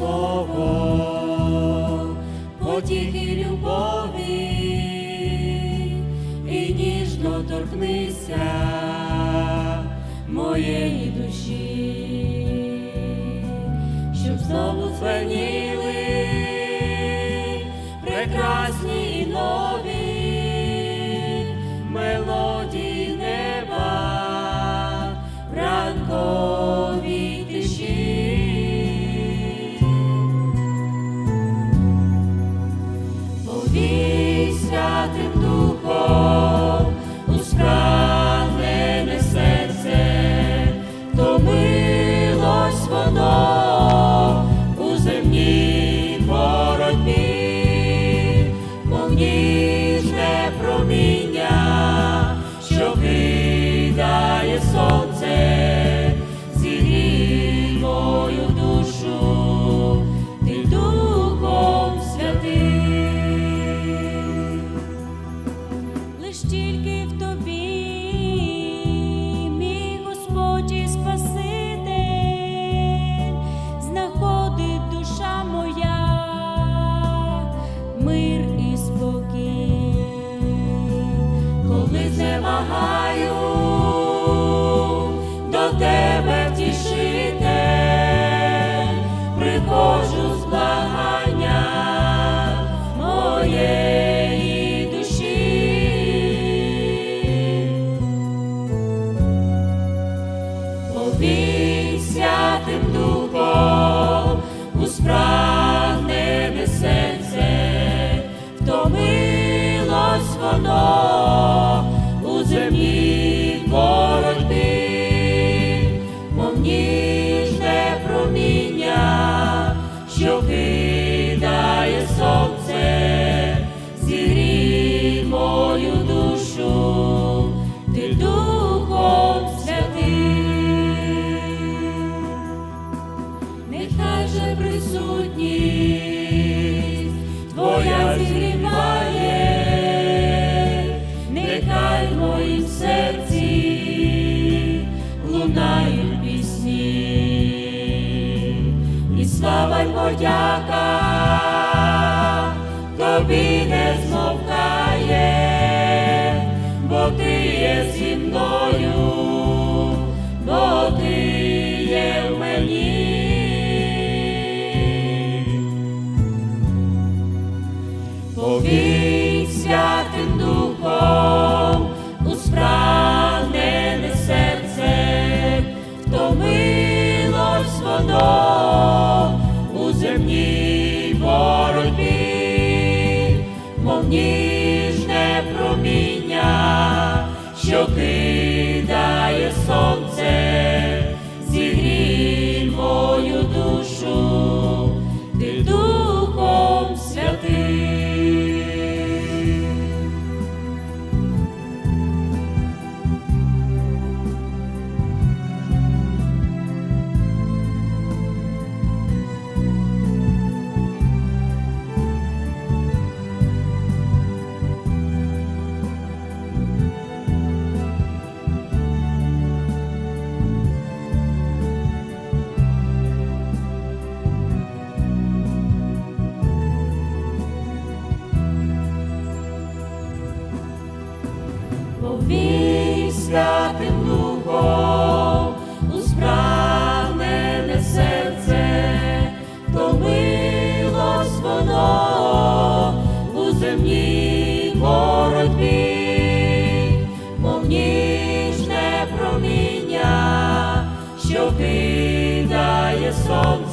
слово, потіхи любові, і ніжно торкнися моєї душі, щоб знову дзвеніли ніжне проміння, що кидає сонце, зігрій мою душу, ти Духом Святим. Лиш тільки heart. Присутність. Твоя зігріває, нехай в моїм серці лунають пісні, і слава й подяка тобі не змовкає, бо ти є зі мною, бо ти Повій святим у спрагнене серце, втомилось воно у земній боротьбі, мов ніжне проміння, що кидає що кидає сонце,